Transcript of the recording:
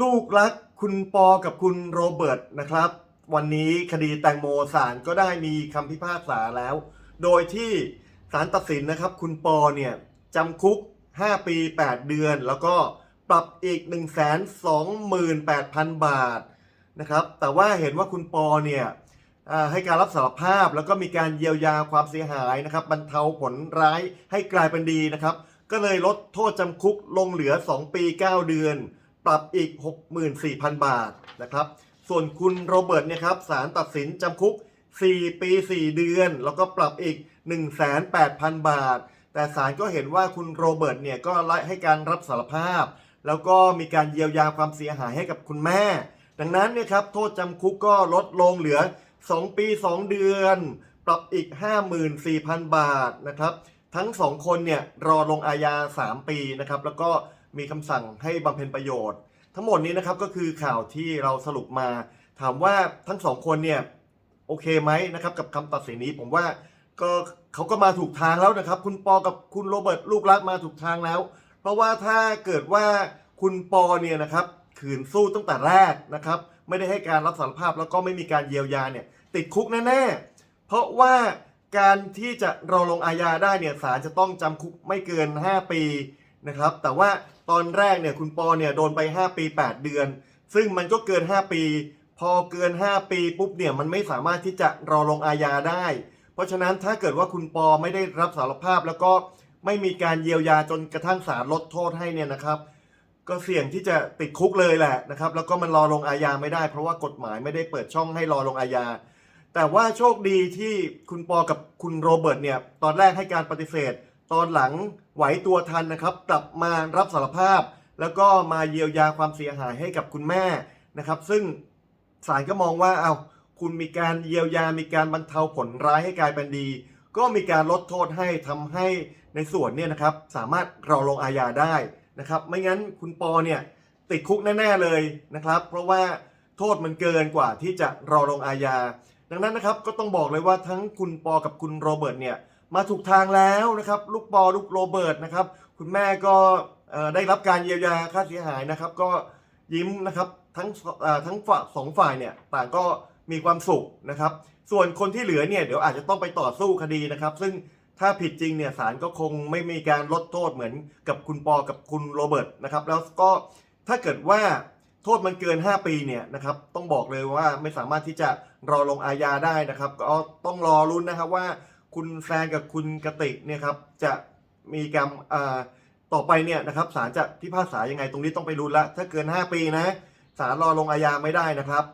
ลูกรักคุณปอกับคุณโรเบิร์ตนะครับ วันนี้คดีแตงโมศาลก็ได้มีคำพิพากษาแล้ว โดยที่ศาลตัดสินนะครับ คุณปอเนี่ยจำคุก 5 ปี 8 เดือน แล้วก็ปรับอีก 1 2 8 0 0 0 บาทนะครับแต่ว่าเห็นว่าคุณปอเนี่ยให้การรับสารภาพแล้วก็มีการเยียวยาความเสียหายนะครับบรรเทาผลร้ายให้กลายเป็นดีนะครับ ก็เลยลดโทษจำคุกลงเหลือ 2 ปี 9 เดือน ปรับอีก 64,000 บาทนะครับ ส่วนคุณโรเบิร์ตเนี่ยครับศาลตัดสินจำคุก 4 ปี 4 เดือน แล้วก็ปรับอีก 1,800,000 บาท แต่ศาลก็เห็นว่าคุณโรเบิร์ตเนี่ยก็ให้การรับสารภาพ แล้วก็มีการเยียวยาความเสียหายให้กับคุณแม่ ดังนั้นเนี่ยครับโทษจำคุกก็ลดลงเหลือ 2 ปี 2 เดือน ปรับอีก 54,000 บาทนะครับ ทั้งสองคนเนี่ยรอลงอาญา 3 ปีนะครับแล้วก็ มีคำสั่งให้บำเพ็ญประโยชน์ ทั้งหมดนี้นะครับก็คือข่าวที่เราสรุปมา ถามว่าทั้งสองคนเนี่ยโอเคไหมนะครับกับคำตัดสินนี้ผมว่าก็เขาก็มาถูกทางแล้วนะครับ คุณปอกับคุณโรเบิร์ตลูกรักมาถูกทางแล้ว เพราะว่าถ้าเกิดว่าคุณปอเนี่ยนะครับขืนสู้ตั้งแต่แรกนะครับ ไม่ได้ให้การรับสารภาพแล้วก็ไม่มีการเยียวยาเนี่ยติดคุกแน่ๆ เพราะว่าการที่จะรอลงอาญาได้เนี่ยศาลจะต้องจำคุกไม่เกิน 5 ปี นะครับ แต่ว่าตอนแรกเนี่ยคุณปอเนี่ยโดนไป 5 ปี 8 เดือน ซึ่งมันก็เกิน 5 ปี พอเกิน 5 ปีปุ๊บเนี่ยมันไม่สามารถที่จะรอลงอาญาได้ เพราะฉะนั้นถ้าเกิดว่าคุณปอไม่ได้รับสารภาพแล้วก็ไม่มีการเยียวยาจนกระทั่งศาลลดโทษให้เนี่ยนะครับ ก็เสี่ยงที่จะติดคุกเลยแหละนะครับ แล้วก็มันรอลงอาญาไม่ได้ เพราะว่ากฎหมายไม่ได้เปิดช่องให้รอลงอาญาแต่ว่าโชคดีที่คุณปอกับคุณโรเบิร์ตเนี่ยตอนแรกให้การปฏิเสธ ตอนหลังไหวตัวทันนะครับ กลับมารับสารภาพ แล้วก็มาเยียวยาความเสียหายให้กับคุณแม่นะครับ ซึ่งศาลก็มองว่าเอาคุณมีการเยียวยา มีการบรรเทาผลร้ายให้กลายเป็นดี ก็มีการลดโทษให้ทำให้ในส่วนเนี่ยนะครับ สามารถรอลงอาญาได้นะครับ ไม่งั้นคุณปอเนี่ยติดคุกแน่ ๆเลยนะครับ เพราะว่าโทษมันเกินกว่าที่จะรอลงอาญาดังนั้นนะครับก็ต้องบอกเลยว่าทั้งคุณปอกับคุณโรเบิร์ตเนี่ย มาถูกทางแล้วนะครับ ลูกปอลูกโรเบิร์ตนะครับ คุณแม่ก็ได้รับการเยียวยาค่าเสียหายนะครับ ก็ยิ้มนะครับทั้งทั้งฝ่าสองฝ่ายเนี่ยต่างก็มีความสุขนะครับ ส่วนคนที่เหลือเนี่ยเดี๋ยวอาจจะต้องไปต่อสู้คดีนะครับ ซึ่งถ้าผิดจริงเนี่ยศาลก็คงไม่มีการลดโทษเหมือนกับคุณปอกับคุณโรเบิร์ตนะครับ แล้วก็ถ้าเกิดว่าโทษมันเกิน 5 ปีเนี่ยนะครับต้องบอกเลยว่าไม่สามารถที่จะรอลงอาญาได้นะครับ ก็ต้องรอรุ้นนะครับว่า คุณแฟนกับคุณกติกเนี่ยครับจะมีกรรมอ่าต่อไปเนี่ยนะครับศาลจะพิพากษายังไงตรงนี้ต้องไปรุ้นละถ้าเกิน 5 ปีนะศาลรอลงอาญาไม่ได้นะครับ